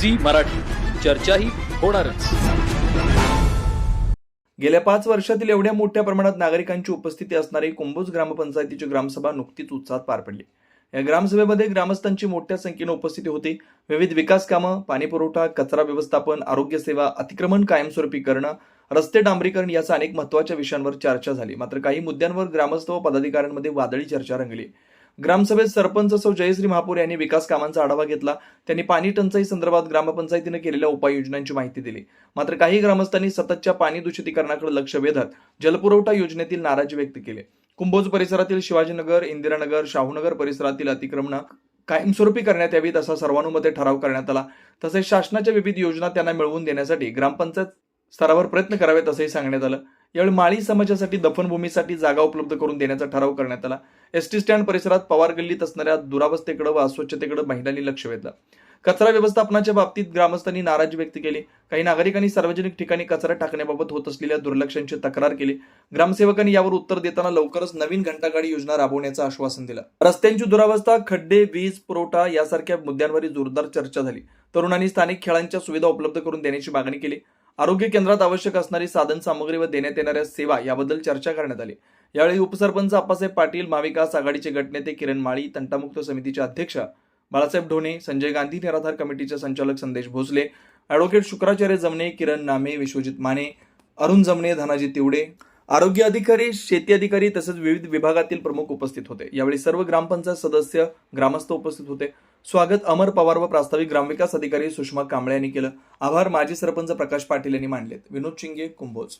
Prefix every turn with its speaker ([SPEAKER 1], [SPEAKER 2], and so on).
[SPEAKER 1] Zee Marathi. चर्चाही होणारच.
[SPEAKER 2] गेल्या पाच वर्षातील एवढ्या मोठ्या प्रमाणात नागरिकांची उपस्थिती असणारी कुंभोज ग्रामपंचायतीची ग्रामसभा नुकतीच उत्साहात पार पडली. या ग्रामसभेमध्ये ग्रामस्थांची मोठ्या संख्येने उपस्थिती होती. विविध विकास कामं पाणीपुरवठा कचरा व्यवस्थापन आरोग्य सेवा अतिक्रमण कायमस्वरूपी करणं रस्ते डांबरीकरण याचा अनेक महत्त्वाच्या विषयांवर चर्चा झाली. मात्र काही मुद्द्यांवर ग्रामस्थ व पदाधिकाऱ्यांमध्ये वादळी चर्चा रंगली. ग्रामसभेत सरपंच सौ जयश्री महापूर यांनी विकास कामांचा आढावा घेतला. त्यांनी पाणी टंचाई संदर्भात ग्रामपंचायतीनं केलेल्या उपाययोजनांची माहिती दिली. मात्र काही ग्रामस्थांनी सततच्या पाणी दूषितीकरणाकडे लक्ष वेधत जलपुरवठा योजनेतील नाराजी व्यक्त केली. कुंभोज परिसरातील शिवाजीनगर इंदिरानगर शाहूनगर परिसरातील अतिक्रमण कायमस्वरूपी करण्यात यावीत असा सर्वानुमते ठराव करण्यात आला. तसेच शासनाच्या विविध योजना त्यांना मिळवून देण्यासाठी ग्रामपंचायत स्तरावर प्रयत्न करावेत असंही सांगण्यात आलं. यावेळी माळी समाजासाठी दफनभूमीसाठी जागा उपलब्ध करून देण्याचा ठराव करण्यात आला. एस टी स्टँड परिसरात पवार गल्लीत असणाऱ्या दुरावस्थेकडे व अस्वच्छतेकडे महिलांनी लक्ष वेधलं. कचरा व्यवस्थापनाच्या बाबतीत ग्रामस्थांनी नाराजी व्यक्त केली. काही नागरिकांनी सार्वजनिक ठिकाणी कचरा टाकण्याबाबत होत असलेल्या दुर्लक्षांची तक्रार केली. ग्रामसेवकांनी यावर उत्तर देताना लवकरच नवीन घंटागाडी योजना राबवण्याचं आश्वासन दिलं. रस्त्यांची दुरावस्था खड्डे वीज पुरवठा यासारख्या मुद्द्यांवर जोरदार चर्चा झाली. तरुणांनी स्थानिक खेळांच्या सुविधा उपलब्ध करून देण्याची मागणी केली. आरोग्य केंद्रात आवश्यक असणारी साधन सामग्री व देण्यात येणाऱ्या सेवा याबद्दल चर्चा करण्यात आली. यावेळी उपसरपंच अप्पासाहेब पाटील महाविकास आघाडीचे गटनेते किरण माळी तंटामुक्त समितीचे अध्यक्ष बाळासाहेब ढोणे संजय गांधी निराधार कमिटीचे संचालक संदेश भोसले ॲडव्होकेट शुक्राचार्य जमणे किरण नामे विश्वजित माने अरुण जमणे धनाजी तिवडे आरोग्य अधिकारी शेती अधिकारी तसेच विविध विभागातील प्रमुख उपस्थित होते. यावेळी सर्व ग्रामपंचायत सदस्य ग्रामस्थ उपस्थित होते. स्वागत अमर पवार व प्रास्ताविक ग्रामविकास अधिकारी सुषमा कांबळे यांनी केलं. आभार माजी सरपंच प्रकाश पाटील यांनी मांडलेत विनोद चिंगे कुंभोज.